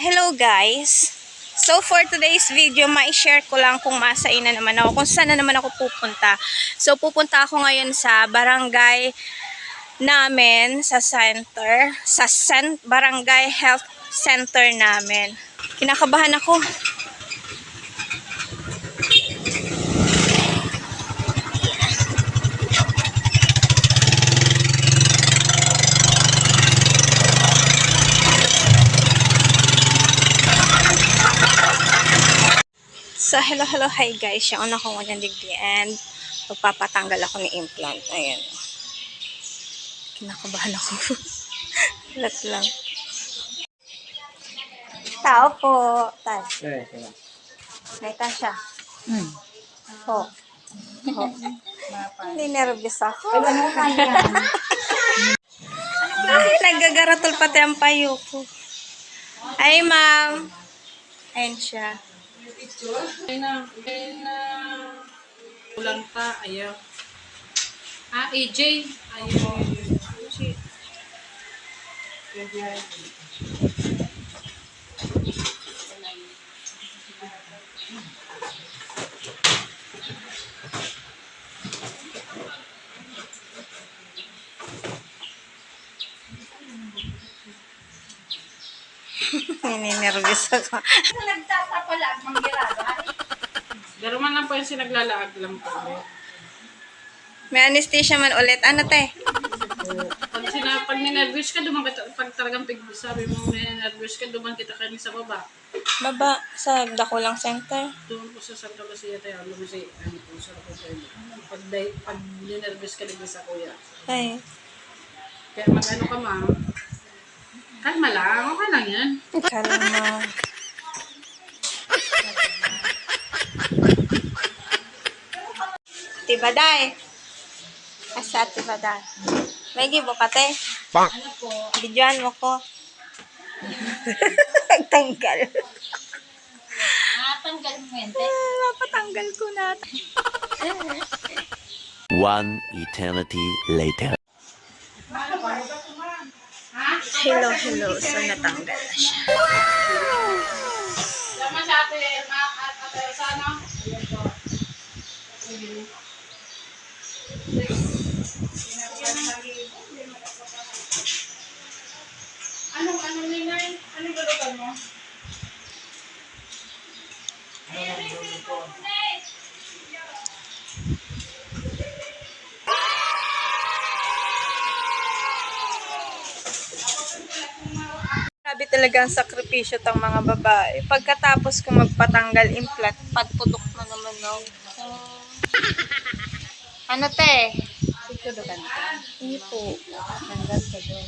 Hello guys! So for today's video, ma-share ko lang kung masay na naman ako, kung saan na naman ako pupunta. So pupunta ako ngayon sa barangay namin, sa center, sa cen- barangay health center namin. Kinakabahan ako. So, hello, hello, hi guys. Siya una ko ng digdi and magpapatanggal ako ng implant. Ayan. Kinakabahan ako. Lat lang. Tao po. Tay. Kaya. May tasya. Hmm. Po. Po. Hindi nervous ako. Ano kaya? Ay, nagagaratol pati ang payo ko. Ay, ma'am. Ayan siya. Ay na, ay na. Kulang pa, ayaw. Ah, AJ. Ayaw. Shit. Nininervous ako. Pero man lang po yung sinaglalaag lang po. May anesthesia man ulit. Ano, te? Pag, sina, pag ninervous ka, duman kita, pag talagang pig, sabi mo ninervous ka, duman kita kami sa baba. Baba sa Dakulang Center. Doon po sa Santa Lucia tayo, alam mo si, ano po, sa tayo. Pag, day- pag ninervous ka, ligtas sa kuya. Ay. Kaya mag-ano ka, ma'am. Kalma lang, okay lang yan. Kalma. Tibaday. Asa tibaday. May gibo ka, te? Ano po? Bidyoan mo ko. Pagtanggal. Ah, tanggal mo yan, Ah, Mapatanggal ko na. One eternity later. Hello, hello. So, natanggal na siya. Sama sa ate, ma, at ate, sa ano? Anong, anong ninay? Anong galutan mo? Grabe talaga ang sakripisyo tang mga babae. Pagkatapos ko magpatanggal implant, pagputok na naman no. ano te? Ikudukan ka. Hindi po. Tanggal ka doon.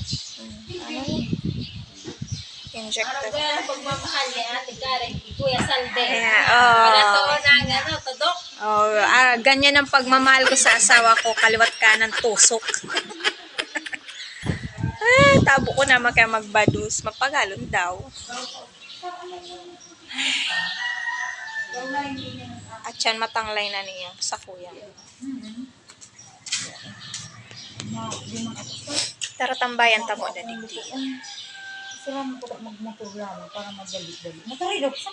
Ano? Injected. pagmamahal ni Ate Karen, Kuya Salde. Kaya, oh. na ang ano, tudok. Oh, ah, ganyan ang pagmamahal ko sa asawa ko, kaliwat kanan tusok. Tabo ko naman kaya magbadus, mapagalon daw. At yan, matanglay na niya sa kuya. Tara tambayan tamo na digdi. Sila mo ko magmaturlamo para madali-dali. Matarilok sa.